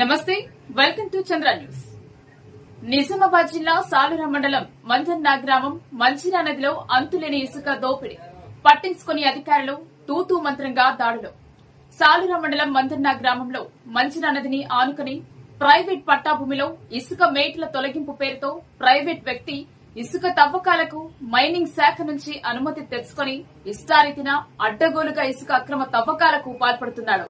నమస్తే welcome to Chandra news. Nizamabad జిల్లా సాలుర మండలం మంజన్నా గ్రామం మంచిరా నదిలో అంతులేని ఇసుక దోపిడీ. పట్టించుకుని అధికారులు తూతూ మంత్రంగా దాడులు. సాలుర మండలం మంజన్నా గ్రామంలో మంచిరా నదిని ఆనుకుని ప్రైవేట్ పట్టాభూమిలో ఇసుక మేట్ల తొలగింపు పేరుతో ప్రైవేట్ వ్యక్తి ఇసుక తవ్వకాలకు మైనింగ్ శాఖ నుంచి అనుమతి తెచ్చుకొని ఇష్టారీతిన అడ్డగోలుగా ఇసుక అక్రమ తవ్వకాలకు పాల్పడుతున్నాడు.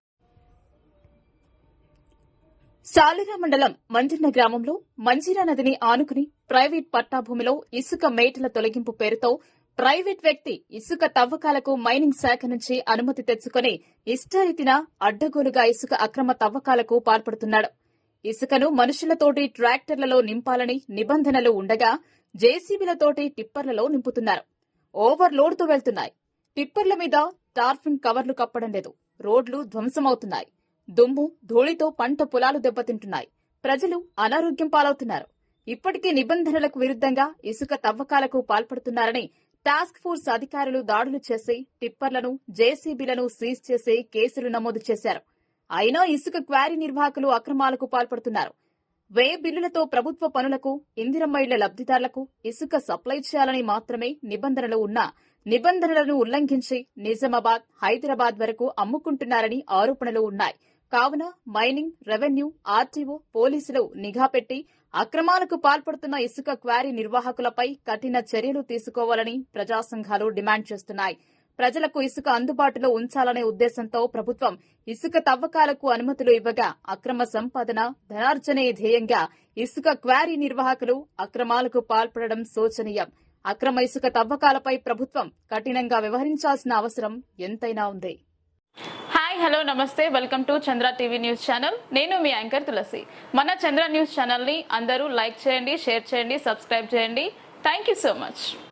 సాలిరా మండలం మంజన్న గ్రామంలో మంజీరా నదిని ఆనుకుని ప్రైవేట్ పట్టాభూమిలో ఇసుక మేటల తొలగింపు పేరుతో ప్రైవేట్ వ్యక్తి ఇసుక తవ్వకాలకు మైనింగ్ శాఖ నుంచి అనుమతి తెచ్చుకుని ఇష్టారీతిన అడ్డగోలుగా ఇసుక అక్రమ తవ్వకాలకు పాల్పడుతున్నాడు. ఇసుకను మనుషులతోటి ట్రాక్టర్లలో నింపాలని నిబంధనలు ఉండగా జేసీబీలతోటి టిప్పర్లలో నింపుతున్నారు. ఓవర్లోడ్తో వెళ్తున్నాయి. టిప్పర్ల మీద టార్ఫింగ్ కవర్లు కప్పడం లేదు. రోడ్లు ధ్వంసమవుతున్నాయి. దుమ్ము ధూళితో పంట పొలాలు దెబ్బతింటున్నాయి. ప్రజలు అనారోగ్యం పాలవుతున్నారు. ఇప్పటికే నిబంధనలకు విరుద్ధంగా ఇసుక తవ్వకాలకు పాల్పడుతున్నారని టాస్క్ ఫోర్స్ అధికారులు దాడులు చేసి టిప్పర్లను జేసీబీలను సీజ్ చేసి కేసులు నమోదు చేశారు. అయినా ఇసుక క్వారీ నిర్వాహకులు అక్రమాలకు పాల్పడుతున్నారు. వే బిల్లులతో ప్రభుత్వ పనులకు ఇందిరమ్మ ఇళ్ళ లబ్దిదారులకు ఇసుక సప్లై చేయాలని మాత్రమే నిబంధనలు ఉన్నా నిబంధనలను ఉల్లంఘించి నిజామాబాద్ హైదరాబాద్ వరకు అమ్ముకుంటున్నారని ఆరోపణలు ఉన్నాయి. కావున మైనింగ్ రెవెన్యూ ఆర్టీఓ పోలీసులు నిఘా పెట్టి అక్రమాలకు పాల్పడుతున్న ఇసుక క్వారీ నిర్వాహకులపై కఠిన చర్యలు తీసుకోవాలని ప్రజా సంఘాలు డిమాండ్ చేస్తున్నాయి. ప్రజలకు ఇసుక అందుబాటులో ఉంచాలనే ఉద్దేశంతో ప్రభుత్వం ఇసుక తవ్వకాలకు అనుమతులు ఇవ్వగా అక్రమ సంపాదన ధనార్జనే ధ్యేయంగా ఇసుక క్వారీ నిర్వాహకులు అక్రమాలకు పాల్పడడం శోచనీయం. అక్రమ ఇసుక తవ్వకాలపై ప్రభుత్వం కఠినంగా వ్యవహరించాల్సిన అవసరం ఎంతైనా ఉంది. హాయ్ హలో నమస్తే. Welcome to Chandra TV news channel నేను మీ యాంకర్ తులసి. మన చంద్ర న్యూస్ ఛానల్ని అందరూ లైక్ చేయండి షేర్ చేయండి సబ్స్క్రైబ్ చేయండి. Thank you so much